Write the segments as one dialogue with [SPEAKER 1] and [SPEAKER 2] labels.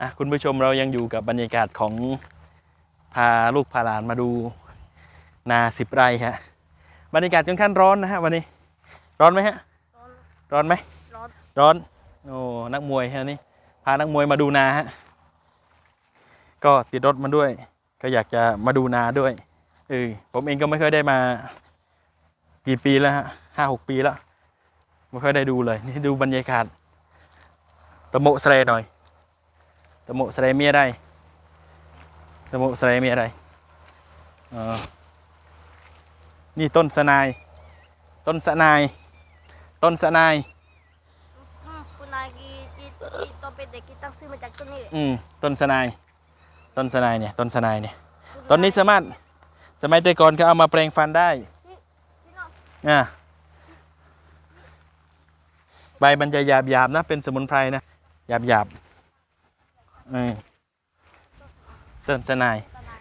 [SPEAKER 1] อะคุณผู้ชมเรายังอยู่กับบรรยากาศของพาลูกพาหลานมาดูนาสิบไร่ฮะบรรยากาศค่อนข้างร้อนนะฮะวันนี้ ร้อนไหมฮะ
[SPEAKER 2] ร้อน
[SPEAKER 1] ร้อนไหม
[SPEAKER 2] ร้อน
[SPEAKER 1] ร้อนโอ้นักมวยฮะนี่พานักมวยมาดูนาฮะก็ติดรถมาด้วย ก็อยากจะมาดูนาด้วยเออผมเองก็ไม่ค่อยได้มา กี่ปีแล้วฮะห้าหกปีแล้วไม่ค่อยได้ดูเลยนี่ดูบรรยากาศตะโมะเสรหน่อย ตะโมะเสรมีอะไรตะโมะเสรมีอะไรเออนี่ต้นสนาย ต้นสนาย ต้นสนาย
[SPEAKER 2] คุณนายกีตีตอนเป็นเด็กกีตั้งชื่อมาจากต้นนี้เลย
[SPEAKER 1] อืมต้นสนาย ต้นสนายเนี่ย ต้นสนายเนี่ย ต้นนี้สามารถ สมัยแต่ก่อนเขาเอามาแปลงฟันได้
[SPEAKER 2] อง
[SPEAKER 1] อ่าใบมันจะหยาบหยาบๆนะ เป็นสมุนไพรนะหยาบหยาบๆ เออต้นสะนาย
[SPEAKER 2] ตอนนั้น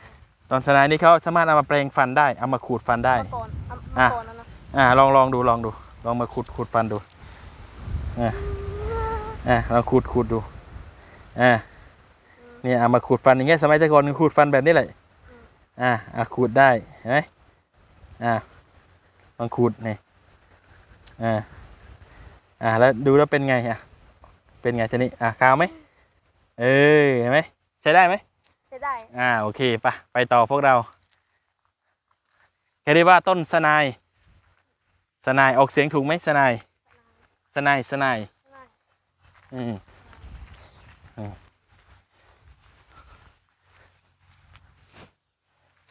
[SPEAKER 1] ต้นสะนายนี่เขาสามารถเอามาแปลงฟันได้ เอามาขูดฟันได้
[SPEAKER 2] เมื่อก่อนอะเมื่อก่อนนะนะ
[SPEAKER 1] อ่าลองลองดูลองดู ลองมาขูดขูดฟันดูอ่าอ่าลองขูดขูดดูอ่าเนี่ยเอามาขูดฟันอย่างเงี้ยสมัยแต่ก่อนขูดฟันแบบนี้แหละอ่าอ่าขูดได้เห็นไหมอ่าลองขูดนี่อ่าอ่าแล้วดูแล้วเป็นไงอะเป็นไงทีนี้อ่าขาวไหม เออเห็นไหมใช้ได้ไหม
[SPEAKER 2] ใช้ได้
[SPEAKER 1] อ่าโอเคปะไปต่อพวกเราเรียกว่าต้นสนายสนายออกเสียงถูกไหมสนายสนายสนาย
[SPEAKER 2] ง่าย
[SPEAKER 1] อืมอืม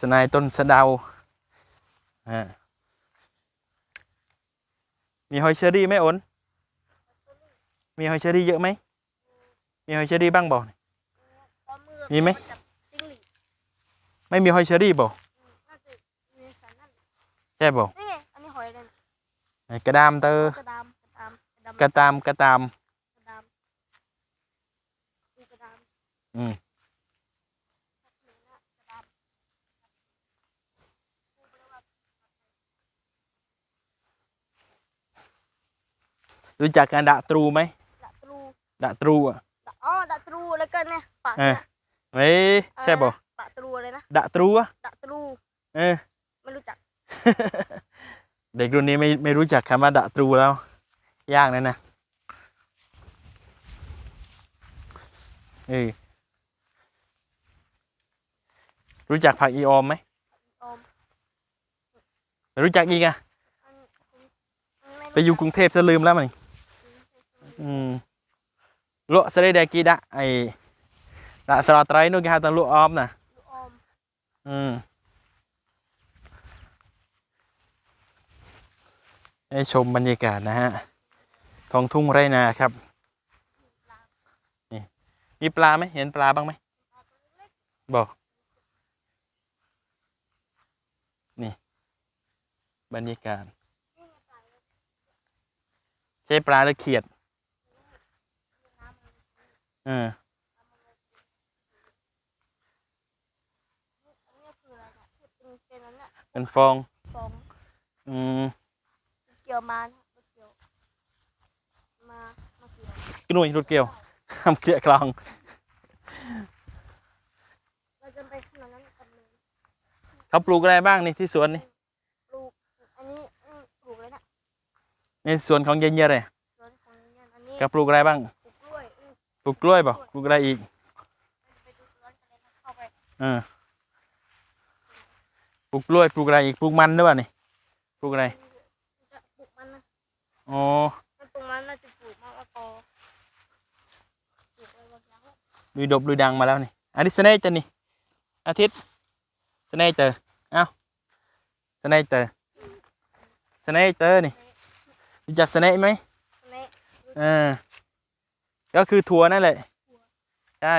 [SPEAKER 1] สนายต้นสะเดาอ่ามีหอยเชอรี่ไหมโอนมีหอยเชอรี่เยอะไหม มีหอยเชอรี่บ้างบอก
[SPEAKER 2] พอมือ
[SPEAKER 1] มีไหม
[SPEAKER 2] จับจิ้งหรีด
[SPEAKER 1] ไม่มีหอยเชอรี่บอก
[SPEAKER 2] อืมน่าจะมีสารนั่น
[SPEAKER 1] ใช่บอก
[SPEAKER 2] นี่ไงอันนี้หอยเลยนะ
[SPEAKER 1] กระดามเตอ
[SPEAKER 2] กระดามกระดาม
[SPEAKER 1] กระตามกระตาม
[SPEAKER 2] กระดามมีกระดาม
[SPEAKER 1] อืม
[SPEAKER 2] กระดาม
[SPEAKER 1] รู้จักการดะตรูไหม
[SPEAKER 2] ดะตรู
[SPEAKER 1] ดะตรูอะ
[SPEAKER 2] ดะอ๋อดะตรูแล้วก็ เนี่ยปาก
[SPEAKER 1] เออ
[SPEAKER 2] เนี่ย
[SPEAKER 1] เฮ้ยใช่บอก
[SPEAKER 2] ปากตรูเลยนะ
[SPEAKER 1] ดะตรูอะ
[SPEAKER 2] ดะตรู
[SPEAKER 1] เออ
[SPEAKER 2] ไม่รู้จัก
[SPEAKER 1] เด็กรุ่นนี้ไม่ไม่รู้จักคำว่าดะตรูแล้ว ยากนะนะเออรู้จักผักอีออมไหม
[SPEAKER 2] อม
[SPEAKER 1] รู้จักอีกอะ
[SPEAKER 2] อันอันม่รู้
[SPEAKER 1] ไปอยู่กรุงเทพซะลืมแล้วมันอืมโลสะเลแดกีดะไอ ดะสลาไตรนู่นกีฮาตันลูกออมนะอืมให้ชมบรรยากาศนะฮะท้องทุ่งไรนาครับนี่มีปลาไหมเห็นปลาบ้างไหมบอกนี่ บรรยากาศใช่ปลาหรือเขียด เออ
[SPEAKER 2] อันนี้คืออะไรเนี่ยที่เป็น เป็นอันเนี้ย
[SPEAKER 1] เป็นฟอง
[SPEAKER 2] ฟอง
[SPEAKER 1] อืม
[SPEAKER 2] เกี่ยวมานะมาเกี่ยวมามาเกี่ยว
[SPEAKER 1] กนุ่ยรถเกี่ยวทำเกลี่ยกลอง
[SPEAKER 2] เราจะไปขนาดนั้นกันเลย
[SPEAKER 1] เขาปลูกอะไรบ้างนี่ที่สวนนี่
[SPEAKER 2] ปลูกอันนี้อืมปลูกเลยนะ
[SPEAKER 1] ในสวนของเย็นเยอะเลย
[SPEAKER 2] สวนของเงี้ยอันนี้
[SPEAKER 1] ก็ปลูกอะไรบ้าง
[SPEAKER 2] ปลูกกล้วยอืม
[SPEAKER 1] ปลูกกล้วยบ่ปลูกอะไรอีก
[SPEAKER 2] ไปดูสวนกันเลยนะเข้าไป
[SPEAKER 1] เออ ปลูกกล้วยปลูกอะไรอีกปลูกมันด้วยวะนี่ปลูกอะไร
[SPEAKER 2] จะปลูกมันนะ
[SPEAKER 1] อ๋อ
[SPEAKER 2] ถ้าปลูกมันน่าจะปลูกมะละกอปลูกอะไรบางอย่างแล้ว
[SPEAKER 1] ดูดบดูดังมาแล้วนี่อันนี้สเนคเจอนี่อาทิตย์สเนคเจอเอ้าสเนคเจอสเนคเจอนี่รู้จักสเนคไหม
[SPEAKER 2] อันนี้
[SPEAKER 1] เออก็คือถั่วนั่นแหละใช่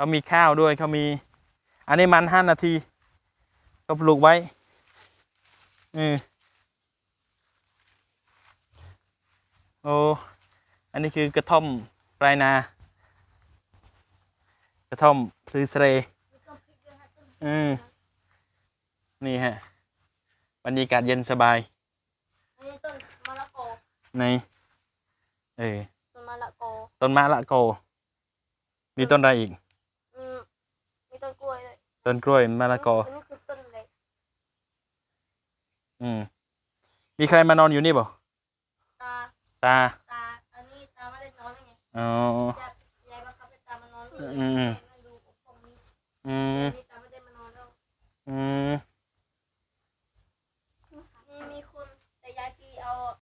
[SPEAKER 1] เขามีข้าวด้วยเขามี อันนี้มันห้านาทีก็ปลูกไว้อืมโอ้อันนี้คือกระท่อมปลายนา กระท่อมพลีสเร
[SPEAKER 2] มีต้นพริกด้วยฮะต้น
[SPEAKER 1] อืมนี่ฮะบรรยากาศเย็นสบาย
[SPEAKER 2] อันนี้ต้นมะละกอ
[SPEAKER 1] ในเออ
[SPEAKER 2] ต้นมะละ
[SPEAKER 1] ต้นมะละกอมีต้นอะไรอีก
[SPEAKER 2] อืมมีต้นกล้วยด้วย
[SPEAKER 1] ต้นกล้วยมะละกอ
[SPEAKER 2] อันนี้คือต้นเล็ก
[SPEAKER 1] อืม มีใครมานอนอยู่นี่บ่
[SPEAKER 2] ตา
[SPEAKER 1] ตา
[SPEAKER 2] ตาอันนี้ตาไม่ได้นอนได้ไง
[SPEAKER 1] อ๋อ
[SPEAKER 2] ยายยายบังคับให้ตามานอนนี่
[SPEAKER 1] อืม
[SPEAKER 2] ยายไม่ดูผมนี้
[SPEAKER 1] อืม
[SPEAKER 2] นี่